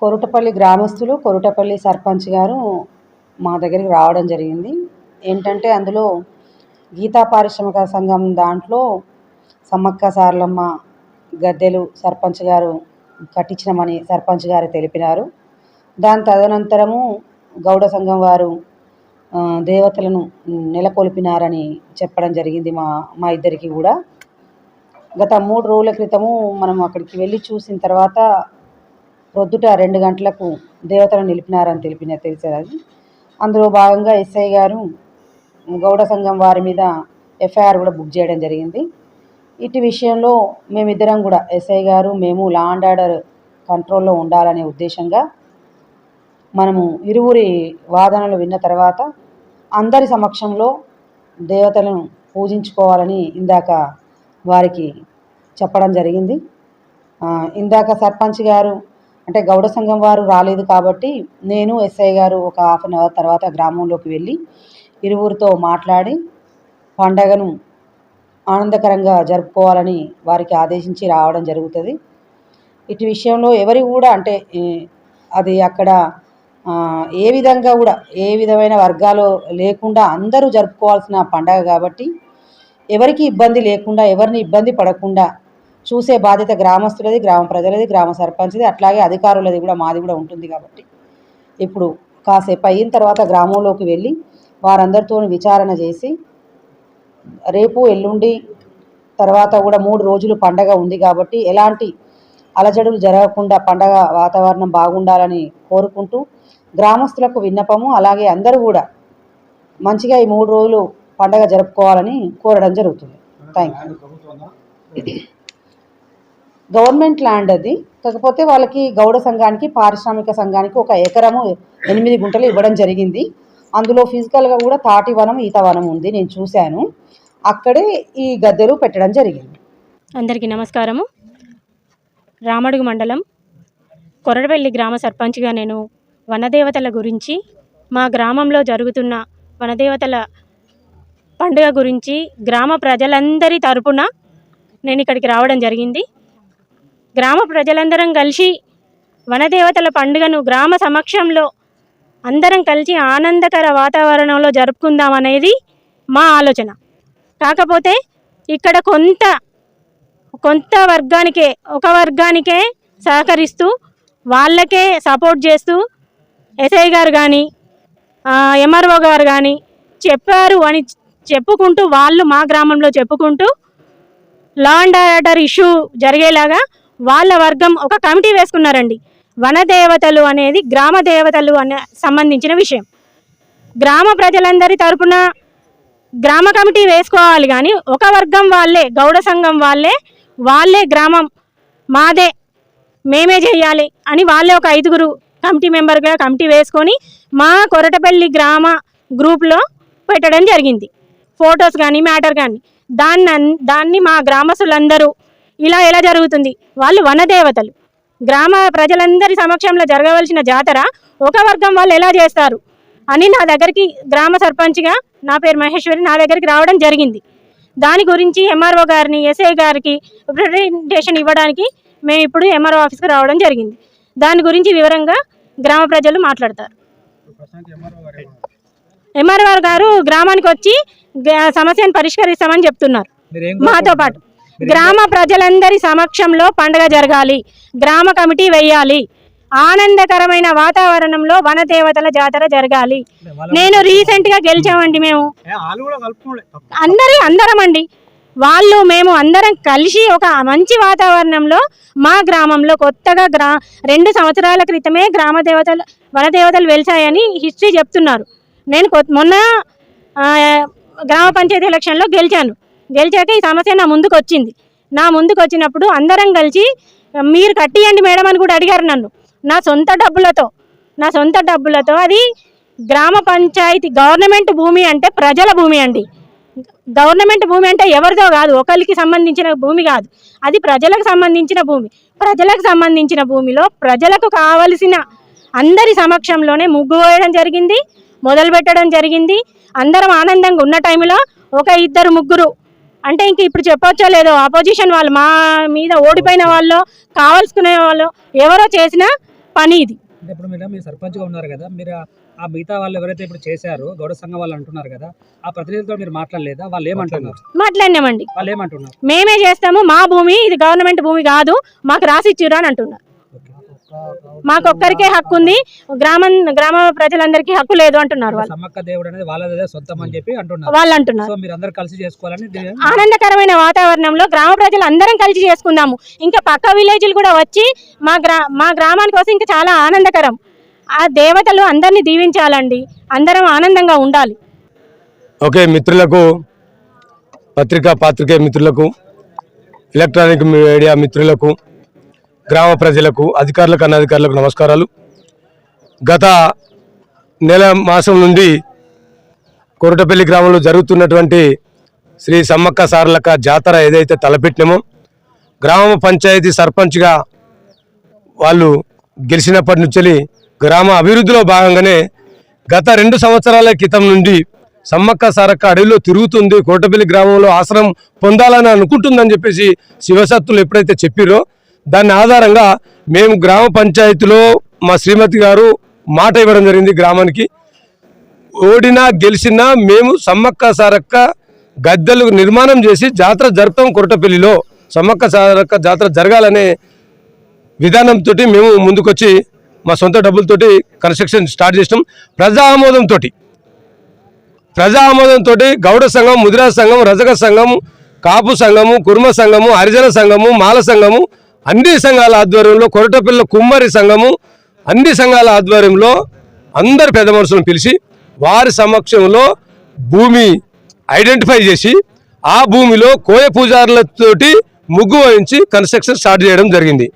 కొరుటపల్లి గ్రామస్తులు కొరుటపల్లి సర్పంచ్ గారు మా దగ్గరికి రావడం జరిగింది. ఏంటంటే అందులో గీతా పారిశ్రామిక సంఘం దాంట్లో సమ్మక్క సారలమ్మ గద్దెలు సర్పంచ్ గారు కట్టించినమని సర్పంచ్ గారు తెలిపినారు. దాని తదనంతరము గౌడ సంఘం వారు దేవతలను నెలకొల్పినారని చెప్పడం జరిగింది మా మా ఇద్దరికి కూడా. గత మూడు రోజుల క్రితము మనం అక్కడికి వెళ్ళి చూసిన తర్వాత ప్రొద్దుట రెండు గంటలకు దేవతలను నిలిపినారని తెలిపిన అది అందులో భాగంగా ఎస్ఐ గారు గౌడ సంఘం వారి మీద ఎఫ్ఐఆర్ కూడా బుక్ చేయడం జరిగింది. ఇటు విషయంలో మేమిద్దరం కూడా ఎస్ఐ గారు మేము లా అండ్ ఆర్డర్ కంట్రోల్లో ఉండాలనే ఉద్దేశంగా మనము ఇరువురి వాదనలు విన్న తర్వాత అందరి సమక్షంలో దేవతలను పూజించుకోవాలని ఇందాక వారికి చెప్పడం జరిగింది. ఇందాక సర్పంచ్ గారు అంటే గౌడ సంఘం వారు రాలేదు కాబట్టి నేను ఎస్ఐ గారు ఒక హాఫ్ అన్ అవర్ తర్వాత గ్రామంలోకి వెళ్ళి ఇరువురితో మాట్లాడి పండగను ఆనందకరంగా జరుపుకోవాలని వారికి ఆదేశించి రావడం జరుగుతుంది. ఇటు విషయంలో ఎవరి కూడా అంటే అది అక్కడ ఏ విధంగా కూడా ఏ విధమైన వర్గాలు లేకుండా అందరూ జరుపుకోవాల్సిన పండగ కాబట్టి ఎవరికి ఇబ్బంది లేకుండా ఎవరిని ఇబ్బంది పడకుండా చూసే బాధ్యత గ్రామస్తులది గ్రామ ప్రజలది గ్రామ సర్పంచ్ది అట్లాగే అధికారులది కూడా మాది కూడా ఉంటుంది కాబట్టి. ఇప్పుడు కాసేపు అయిన తర్వాత గ్రామంలోకి వెళ్ళి వారందరితో విచారణ చేసి రేపు ఎల్లుండి తర్వాత కూడా మూడు రోజులు పండగ ఉంది కాబట్టి ఎలాంటి అలజడులు జరగకుండా పండగ వాతావరణం బాగుండాలని కోరుకుంటూ గ్రామస్తులకు విన్నపము అలాగే అందరూ కూడా మంచిగా ఈ మూడు రోజులు పండగ జరుపుకోవాలని కోరడం జరుగుతుంది. థ్యాంక్ యూ గవర్నమెంట్ ల్యాండ్ అది. కాకపోతే వాళ్ళకి గౌడ సంఘానికి పారిశ్రామిక సంఘానికి ఒక ఎకరము ఎనిమిది గుంటలు ఇవ్వడం జరిగింది. అందులో ఫిజికల్గా కూడా తాటి వనం ఈత వనం ఉంది. నేను చూశాను. అక్కడే ఈ గద్దెలు పెట్టడం జరిగింది. అందరికీ నమస్కారము. రామడుగు మండలం కొరడవెల్లి గ్రామ సర్పంచ్గా నేను వనదేవతల గురించి మా గ్రామంలో జరుగుతున్న వనదేవతల పండుగ గురించి గ్రామ ప్రజలందరి తరపున నేను ఇక్కడికి రావడం జరిగింది. గ్రామ ప్రజలందరం కలిసి వనదేవతల పండుగను గ్రామ సమక్షంలో అందరం కలిసి ఆనందకర వాతావరణంలో జరుపుకుందాం అనేది మా ఆలోచన. కాకపోతే ఇక్కడ కొంత కొంత వర్గానికే ఒక వర్గానికే సహకరిస్తూ వాళ్ళకే సపోర్ట్ చేస్తూ ఎస్ఐ గారు కానీ ఎంఆర్ఓ గారు కానీ చెప్పారు అని చెప్పుకుంటూ వాళ్ళు మా గ్రామంలో చెప్పుకుంటూ లా అండ్ ఆర్డర్ ఇష్యూ జరిగేలాగా వాళ్ళ వర్గం ఒక కమిటీ వేసుకున్నారండి. వనదేవతలు అనేది గ్రామ దేవతలు అనే సంబంధించిన విషయం. గ్రామ ప్రజలందరి తరపున గ్రామ కమిటీ వేసుకోవాలి కానీ ఒక వర్గం వాళ్ళే గౌడ సంఘం వాళ్ళే వాళ్ళే గ్రామం మాదే మేమే చేయాలి అని వాళ్ళే ఒక ఐదుగురు కమిటీ మెంబర్గా కమిటీ వేసుకొని మా కొరటపల్లి గ్రామ గ్రూప్లో పెట్టడం జరిగింది. ఫొటోస్ కానీ మ్యాటర్ కానీ దాన్ని అన్- దాన్ని మా గ్రామస్తులందరూ ఇలా ఎలా జరుగుతుంది? వాళ్ళు వనదేవతలు. గ్రామ ప్రజలందరి సమక్షంలో జరగవలసిన జాతర ఒక వర్గం వాళ్ళు ఎలా చేస్తారు? అని నా దగ్గరికి గ్రామ సర్పంచ్గా నా పేరు మహేశ్వరి నా దగ్గరికి రావడం జరిగింది. దాని గురించి ఎంఆర్ఓ గారిని ఎస్ఐ గారికి రిప్రజెంటేషన్ ఇవ్వడానికి మేము ఇప్పుడు ఎంఆర్ఓ ఆఫీస్కి రావడం జరిగింది. దాని గురించి వివరంగా గ్రామ ప్రజలు మాట్లాడతారు. ఎంఆర్ఓ గారు గ్రామానికి వచ్చి సమస్యను పరిష్కరిస్తామని చెప్తున్నారు. మాతో పాటు. గ్రామ ప్రజలందరి సమక్షంలో పండుగ జరగాలి. గ్రామ కమిటీ వేయాలి. ఆనందకరమైన వాతావరణంలో వనదేవతల జాతర జరగాలి. నేను రీసెంట్గా గెలిచామండి మేము. అందరి అందరం అండి వాళ్ళు మేము అందరం కలిసి ఒక మంచి వాతావరణంలో మా గ్రామంలో కొత్తగా గ్రా రెండు సంవత్సరాల క్రితమే గ్రామ దేవతలు వనదేవతలు వెలిసాయని హిస్టరీ చెప్తున్నారు. నేను మొన్న గ్రామ పంచాయతీ ఎలక్షన్లో గెలిచాను. గెలిచాక ఈ సమస్య నా ముందుకు వచ్చింది. నా ముందుకు వచ్చినప్పుడు అందరం కలిసి మీరు కట్టియండి మేడం అని కూడా అడిగారు నన్ను. నా సొంత డబ్బులతో నా సొంత డబ్బులతో అది గ్రామ పంచాయతీ గవర్నమెంట్ భూమి అంటే ప్రజల భూమి అండి. గవర్నమెంట్ భూమి అంటే ఎవరిదో కాదు ఒకరికి సంబంధించిన భూమి కాదు. అది ప్రజలకు సంబంధించిన భూమి. ప్రజలకు సంబంధించిన భూమిలో ప్రజలకు కావలసిన అందరి సమక్షంలోనే ముగ్గు వేయడం జరిగింది మొదలు పెట్టడం జరిగింది. అందరం ఆనందంగా ఉన్న టైంలో ఒక ఇద్దరు ముగ్గురు అంటే ఇంక ఇప్పుడు చెప్పొచ్చో లేదో ఆపోజిషన్ వాళ్ళు మా మీద ఓడిపోయిన వాళ్ళు కావాల్సుకునే వాళ్ళు ఎవరో చేసినా పని ఇది. ఇప్పుడు మీరు మీరు సర్పంచ్గా ఉన్నారు కదా మీరు ఆ- ఆ మిగతా వాళ్ళు ఎవరైతే ఇప్పుడు చేశారో గౌడ సంఘం వాళ్ళు అంటున్నారు కదా ఆ ప్రతినిధులతో మీరు మాట్లాడలేదా? వాళ్ళు ఏమంటున్నారు? మాట్లాడినామండి. వాళ్ళు ఏమంటున్నారు? మేమే చేస్తాము మా భూమి ఇది గవర్నమెంట్ భూమి కాదు మాకు రాసిచ్చిర్రు అని అంటున్నారు. మాకొక్కరికే హక్కు ఉంది గ్రామం గ్రామ ప్రజలందరికీ హక్కు లేదు అంటున్నారు వాళ్ళు. సమ్మక్క దేవుడు అనేది వాళ్ళదే సొంతం అని చెప్పి అంటున్నారు. వాళ్ళు అంటున్నారు సో మీరు అందరు కలిసి చేసుకోవాలని డి- ఆనందకరమైన వాతావరణంలో గ్రామ ప్రజలు అందరం కలిసి చేసుకుందాము. ఇంకా పక్క విలేజ్లు కూడా వచ్చి మా గ్రా మా గ్రామానికి వస్తే ఇంకా చాలా ఆనందకరం. ఆ దేవతలు అందరినీ దీవించాలండి. అందరం ఆనందంగా ఉండాలి. ఓకే మిత్రులకు పత్రికా పాత్రికేయ మిత్రులకు ఎలక్ట్రానిక్ మీడియా మిత్రులకు గ్రామ ప్రజలకు అధికారులకు అనధికారులకు నమస్కారాలు. గత నెల మాసం నుండి కొరటపల్లి గ్రామంలో జరుగుతున్నటువంటి శ్రీ సమ్మక్క సారలక్క జాతర ఏదైతే తలపెట్టినామో గ్రామ పంచాయతీ సర్పంచ్గా వాళ్ళు గెలిచినప్పటి నుంచి గ్రామ అభివృద్ధిలో భాగంగానే గత రెండు సంవత్సరాల క్రితం నుండి సమ్మక్క సారక్క అడవిలో తిరుగుతుంది కోటపల్లి గ్రామంలో ఆశ్రయం పొందాలని అనుకుంటుందని చెప్పేసి శివసత్తులు ఎప్పుడైతే చెప్పిరో దాని ఆధారంగా మేము గ్రామ పంచాయతీలో మా శ్రీమతి గారు మాట ఇవ్వడం జరిగింది గ్రామానికి. ఓడినా గెలిచినా మేము సమ్మక్క సారక్క గద్దెలు నిర్మాణం చేసి జాతర జరుపుతాం కొరటపల్లిలో. సమ్మక్క సారక్క జాతర జరగాలనే విధానంతో మేము ముందుకొచ్చి మా సొంత డబ్బులతోటి కన్స్ట్రక్షన్ స్టార్ట్ చేసినాం. ప్రజా ఆమోదంతో ప్రజా ఆమోదంతో గౌడ సంఘం ముదిరా సంఘం రజక సంఘం కాపు సంఘము కుర్మ సంఘము హరిజన సంఘము మాల సంఘము అన్ని సంఘాల ఆధ్వర్యంలో కొరటపిల్ల కుమ్మరి సంఘము అన్ని సంఘాల ఆధ్వర్యంలో అందరు పెద్ద మనుషులను పిలిచి వారి సమక్షంలో భూమి ఐడెంటిఫై చేసి ఆ భూమిలో కోయ పూజారులతోటి ముగ్గు వహించి కన్స్ట్రక్షన్ స్టార్ట్ చేయడం జరిగింది.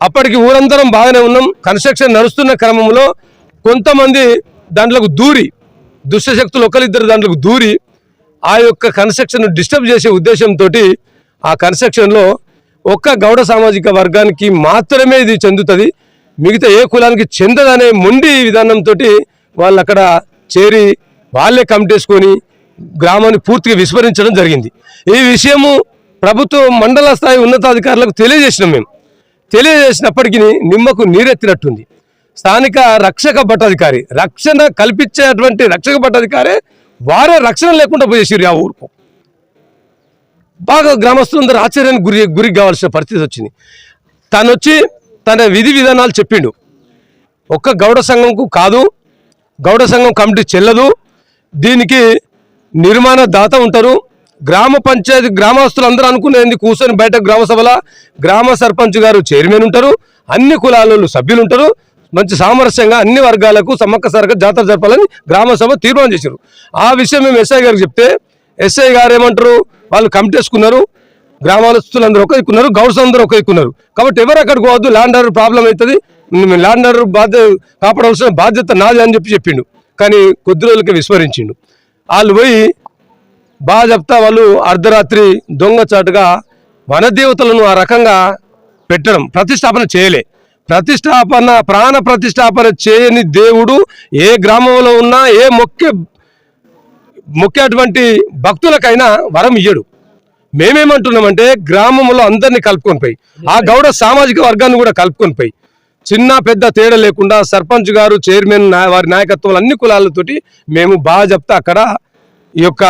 అప్పటికి ఊరందరం బాగానే ఉన్నాం. కన్స్ట్రక్షన్ నడుస్తున్న క్రమంలో కొంతమంది దాంట్లోకి దూరి దుష్టశక్తులు ఒకరిద్దరు దాంట్లోకి దూరి ఆ యొక్క కన్స్ట్రక్షన్ డిస్టర్బ్ చేసే ఉద్దేశంతో ఆ కన్స్ట్రక్షన్లో ఒక్క గౌడ సామాజిక వర్గానికి మాత్రమే ఇది చెందుతుంది. మిగతా ఏ కులానికి చెందదనే మొండి విధానంతో వాళ్ళు అక్కడ చేరి వాళ్ళే కమిటేసుకొని గ్రామాన్ని పూర్తిగా విస్మరించడం జరిగింది. ఈ విషయము ప్రభుత్వ మండల స్థాయి ఉన్నతాధికారులకు తెలియజేసినాం మేము. తెలియజేసినప్పటికీ నిమ్మకు నీరెత్తినట్టుంది. స్థానిక రక్షక భట్టాధికారి రక్షణ కల్పించేటువంటి రక్షక భట్టాధికారే వారే రక్షణ లేకుండా పోయేసారు ఆ ఊరుకు. బాగా గ్రామస్తులందరూ ఆశ్చర్యానికి గురి గురికి కావాల్సిన పరిస్థితి వచ్చింది. తను వచ్చి తన విధి విధానాలు చెప్పిండు. ఒక్క గౌడ సంఘంకు కాదు గౌడ సంఘం కమిటీ చెల్లదు. దీనికి నిర్మాణ దాత ఉంటారు. గ్రామ పంచాయతీ గ్రామస్తులు అందరూ అనుకునేది కూర్చొని బయట గ్రామ సభల గ్రామ సర్పంచ్ గారు చైర్మన్ ఉంటారు. అన్ని కులాలలో సభ్యులు ఉంటారు. మంచి సామరస్యంగా అన్ని వర్గాలకు సమ్మక్క సరక జాతర జరపాలని గ్రామ సభ తీర్మానం చేశారు ఆ విషయం మేము ఎస్ఐ గారికి చెప్తే ఎస్ఐ గారు ఏమంటారు? వాళ్ళు కమిటేసుకున్నారు గ్రామస్తులు అందరూ ఒక ఎక్కున్నారు గౌడ్స్ అందరూ ఒక ఎక్కున్నారు. కాబట్టి ఎవరు అక్కడికి పోవద్దు ల్యాండర్ ప్రాబ్లం అవుతుంది. ల్యాండర్ బాధ్యత కాపాడవలసిన బాధ్యత నాది అని చెప్పి చెప్పిండు. కానీ కొద్ది రోజులకి విస్మరించిండు. వాళ్ళు పోయి బాగా చెప్తా వాళ్ళు అర్ధరాత్రి దొంగచాటుగా వనదేవతలను ఆ రకంగా పెట్టడం ప్రతిష్టాపన చేయలే. ప్రతిష్టాపన ప్రాణ ప్రతిష్టాపన చేయని దేవుడు ఏ గ్రామంలో ఉన్నా ఏ మొక్కే మొక్కేటువంటి భక్తులకైనా వరం ఇయ్యడు. మేమేమంటున్నామంటే గ్రామంలో అందరినీ కలుపుకొని పోయి ఆ గౌడ సామాజిక వర్గాన్ని కూడా కలుపుకొని పోయి చిన్న పెద్ద తేడా లేకుండా సర్పంచ్ గారు చైర్మన్ వారి నాయకత్వం అన్ని కులాలతోటి మేము బాగా చెప్తా అక్కడ ఈ యొక్క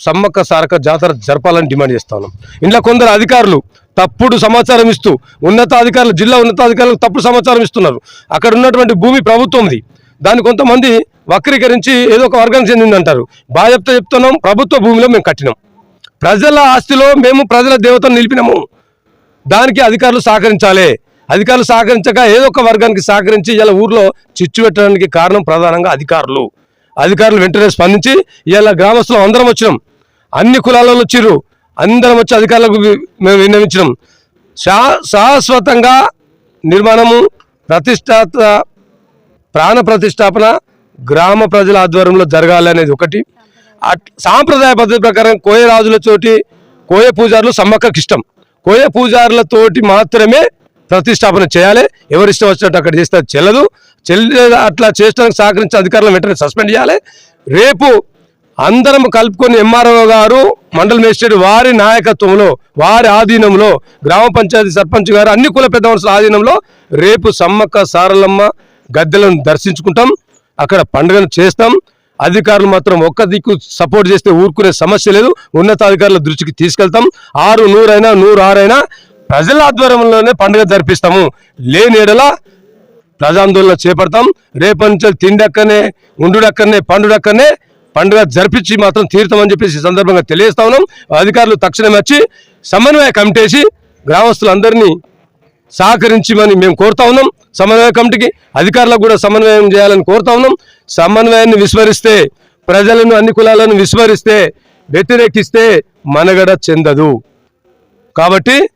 సమ్మక్క సారక జాతర జరపాలని డిమాండ్ చేస్తా ఉన్నాం. ఇంట్లో కొందరు అధికారులు తప్పుడు సమాచారం ఇస్తూ ఉన్నతాధికారులు జిల్లా ఉన్నతాధికారులకు తప్పుడు సమాచారం ఇస్తున్నారు. అక్కడ ఉన్నటువంటి భూమి ప్రభుత్వంది. దాన్ని కొంతమంది వక్రీకరించి ఏదో ఒక వర్గానికి చెందింది అంటారు చెప్తున్నాం ప్రభుత్వ భూమిలో మేము కట్టినాం. ప్రజల ఆస్తిలో మేము ప్రజల దేవతను నిలిపినాము. దానికి అధికారులు సహకరించాలి. అధికారులు సహకరించక ఏదో ఒక వర్గానికి సహకరించి ఇలా ఊర్లో చిచ్చు పెట్టడానికి కారణం ప్రధానంగా అధికారులు. అధికారులు వెంటనే స్పందించి ఇలా గ్రామస్తులు అందరం వచ్చినాం. అన్ని కులాలలో వచ్చిర్రు. అందరం వచ్చి అధికారులకు మేము విన్నవించినాం. శా శాశ్వతంగా నిర్మాణము ప్రతిష్టాత ప్రాణ ప్రతిష్టాపన గ్రామ ప్రజల ఆధ్వర్యంలో జరగాలి అనేది ఒకటి. అట్- సాంప్రదాయ పద్ధతి ప్రకారం కోయ రాజులతోటి కోయ పూజారులు సమ్మక్కకి ఇష్టం. కోయ పూజారులతోటి మాత్రమే ప్రతిష్టాపన చేయాలి. ఎవరిష్టం వచ్చినట్టు అక్కడ చేస్తే అది చెల్లదు. చెల్లె అట్లా చేయడానికి సహకరించే అధికారులను వెంటనే సస్పెండ్ చేయాలి. రేపు అందరం కలుపుకొని ఎంఆర్ఓ గారు మండల మేజిస్ట్రేట్ వారి నాయకత్వంలో వారి ఆధీనంలో గ్రామ పంచాయతీ సర్పంచ్ గారు అన్ని కుల పెద్ద మనుషుల ఆధీనంలో రేపు సమ్మక్క సారలమ్మ గద్దెలను దర్శించుకుంటాం. అక్కడ పండుగను చేస్తాం. అధికారులు మాత్రం ఒక్క దిక్కు సపోర్ట్ చేస్తే ఊరుకునే సమస్య లేదు. ఉన్నతాధికారుల దృష్టికి తీసుకెళ్తాం. ఆరు నూరైనా నూరు ఆరైనా ప్రజల ఆధ్వర్యంలోనే పండుగ జరిపిస్తాము. లేని ప్రజాందోళన చేపడతాం. రేపటి నుంచి తిండక్కనే ఉండుడక్కనే పండుడక్కనే పండుగ జరిపించి మాత్రం తీరుతామని చెప్పేసి ఈ సందర్భంగా తెలియజేస్తా ఉన్నాం. అధికారులు తక్షణమే వచ్చి సమన్వయ కమిటీ గ్రామస్తులందరినీ సహకరించమని మేము కోరుతా ఉన్నాం. సమన్వయ కమిటీకి అధికారులకు కూడా సమన్వయం చేయాలని కోరుతా ఉన్నాం. సమన్వయాన్ని విస్మరిస్తే ప్రజలను అన్ని కులాలను విస్మరిస్తే వ్యతిరేకిస్తే మనగడ చెందదు. కాబట్టి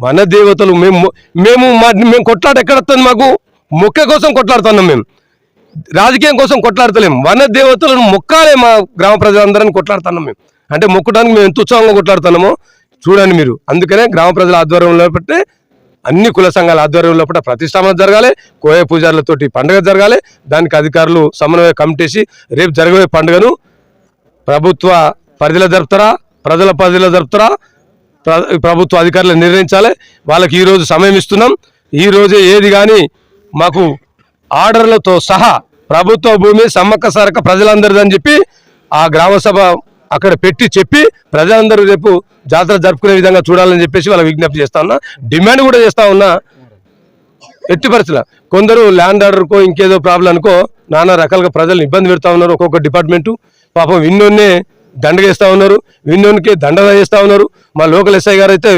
మన దేవతలు మేము మేము మా మేము కొట్లాట ఎక్కడ వస్తుంది మాకు? మొక్క కోసం కొట్లాడుతున్నాం మేము. రాజకీయం కోసం కొట్లాడతలేం. వన దేవతలను మొక్కాలే మా గ్రామ ప్రజలందరిని కొట్లాడుతున్నాం మేము. అంటే మొక్కడానికి మేము ఎంత ఉత్సాహంగా కొట్లాడుతున్నామో చూడండి మీరు. అందుకనే గ్రామ ప్రజల ఆధ్వర్యంలో పెట్టి అన్ని కుల సంఘాల ఆధ్వర్యంలో కూడా ప్రతిష్టాపన జరగాలి. కోయ పూజారులతోటి పండుగ జరగాలి. దానికి అధికారులు సమన్వయ కమిటీసి రేపు జరగబోయే పండుగను ప్రభుత్వ పరిధిలో జరుపుతారా? ప్రజల పరిధిలో జరుపుతారా? ప్ర- ప్రభుత్వ అధికారులు నిర్ణయించాలి. వాళ్ళకి ఈరోజు సమయం ఇస్తున్నాం. ఈరోజే ఏది కానీ మాకు ఆర్డర్లతో సహా ప్రభుత్వ భూమి సమ్మక్క సారక ప్రజలందరిదని చెప్పి ఆ గ్రామ సభ అక్కడ పెట్టి చెప్పి ప్రజలందరూ రేపు జాతర జరుపుకునే విధంగా చూడాలని చెప్పేసి వాళ్ళ విజ్ఞప్తి చేస్తా ఉన్నా. డిమాండ్ కూడా చేస్తా ఉన్నా. ఎట్టి పరిస్థితుల. కొందరు ల్యాండ్ ఆర్డర్కో ఇంకేదో ప్రాబ్లం అనుకో నానా రకాలుగా ప్రజలు ఇబ్బంది పెడతా ఉన్నారు. ఒక్కొక్క డిపార్ట్మెంటు పాపం విన్నోన్నే దండగేస్తా ఉన్నారు. విన్నోన్కే దండగా చేస్తా ఉన్నారు. మా లోకల్ ఎస్ఐ గారు అయితే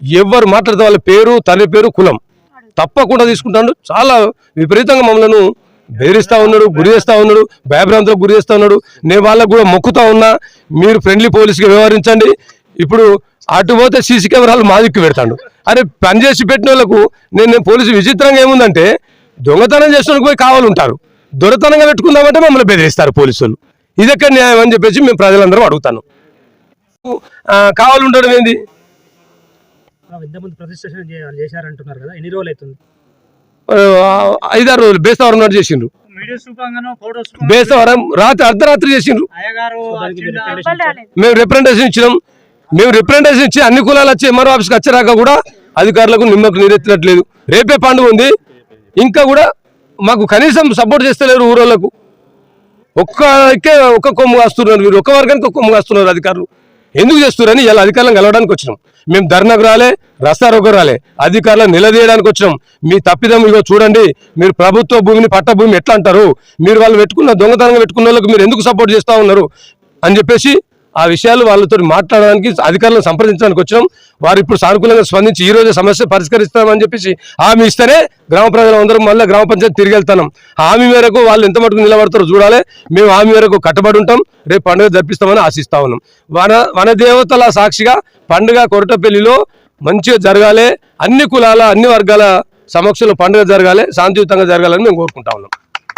ఎవరు మాట్లాడితే వాళ్ళ పేరు తల్లి పేరు కులం. తప్పకుండా తీసుకుంటాడు. చాలా విపరీతంగా మమ్మల్ని బెదిరిస్తూ ఉన్నాడు గురి చేస్తూ ఉన్నాడు భయభ్రాంతులకు గురి చేస్తూ ఉన్నాడు. నేను వాళ్ళకు కూడా మొక్కుతా ఉన్నా. మీరు ఫ్రెండ్లీ పోలీస్గా వ్యవహరించండి. ఇప్పుడు అటు పోతే సీసీ కెమెరాలు మా దిక్కు పెడతాడు. అరే పని చేసి పెట్టిన వాళ్ళకు నేను పోలీసు విచిత్రంగా ఏముందంటే దొంగతనం చేసిన పోయి కావాలంటారు. దొరతనంగా పెట్టుకుందామంటే మమ్మల్ని బెదిరిస్తారు పోలీసులు. ఇది ఎక్కడ న్యాయం అని చెప్పేసి మేము ప్రజలందరూ అడుగుతాను. కావాలి ఉండడం ఏంది? చేశారంటున్నారు కదా ఎన్ని రోజులు అవుతుంది? ఐదారు రోజులు బేస్తవారం నాడు చేసిండ్రు. బేస్తవారం రాత్రి అర్ధరాత్రి చేసిండ్రు? మేము రిప్రజెంటేషన్ ఇచ్చినాం. మేము రిప్రజెంటేషన్ ఇచ్చి అన్ని కులాలు వచ్చి ఎంఆర్ఓ ఆఫీస్కి వచ్చేరాక కూడా అధికారులకు నిమ్మకు నీరెత్తట్లేదు రేపే పండుగ ఉంది. ఇంకా కూడా మాకు కనీసం సపోర్ట్ చేస్తలేరు ఊరోళ్ళకు. ఒక్కకే ఒక్క కొమ్ము కాస్తున్నారు వీరు. ఒక్క వర్గానికి ఒక్క కొమ్ము కాస్తున్నారు అధికారులు. ఎందుకు చేస్తున్నారని ఇలా అధికారులను కలవడానికి వచ్చినాం. మేము ధర్నాకు రాలే రస్తారోకు రాలే. అధికారులను నిలదీయడానికి వచ్చినాం. మీ తప్పిదం ఇగో చూడండి. మీరు ప్రభుత్వ భూమిని పట్ట భూమి ఎట్లా అంటారు? మీరు వాళ్ళు పెట్టుకున్న దొంగతనంగా పెట్టుకున్న వాళ్ళకి మీరు ఎందుకు సపోర్ట్ చేస్తూ ఉన్నారు? అని చెప్పేసి ఆ విషయాలు వాళ్ళతో మాట్లాడడానికి అధికారులను సంప్రదించడానికి వచ్చినాం. వారు ఇప్పుడు సానుకూలంగా స్పందించి ఈ రోజు సమస్య పరిష్కరిస్తామని చెప్పేసి హామీ ఇస్తేనే గ్రామ ప్రజలందరం మళ్ళీ గ్రామ పంచాయతీ తిరిగి వెళ్తున్నాం. హామీ మేరకు వాళ్ళు ఎంత మటుకు నిలబడతారో చూడాలి. మేము హామీ మేరకు కట్టుబడి ఉంటాం. రేపు పండుగ జరిపిస్తామని ఆశిస్తా ఉన్నాం. వన వన దేవతల సాక్షిగా పండుగ కొరటపల్లిలో మంచిగా జరగాలి. అన్ని కులాల అన్ని వర్గాల సమక్షంలో పండుగ జరగాలి. శాంతియుతంగా జరగాలని మేము కోరుకుంటా ఉన్నాం.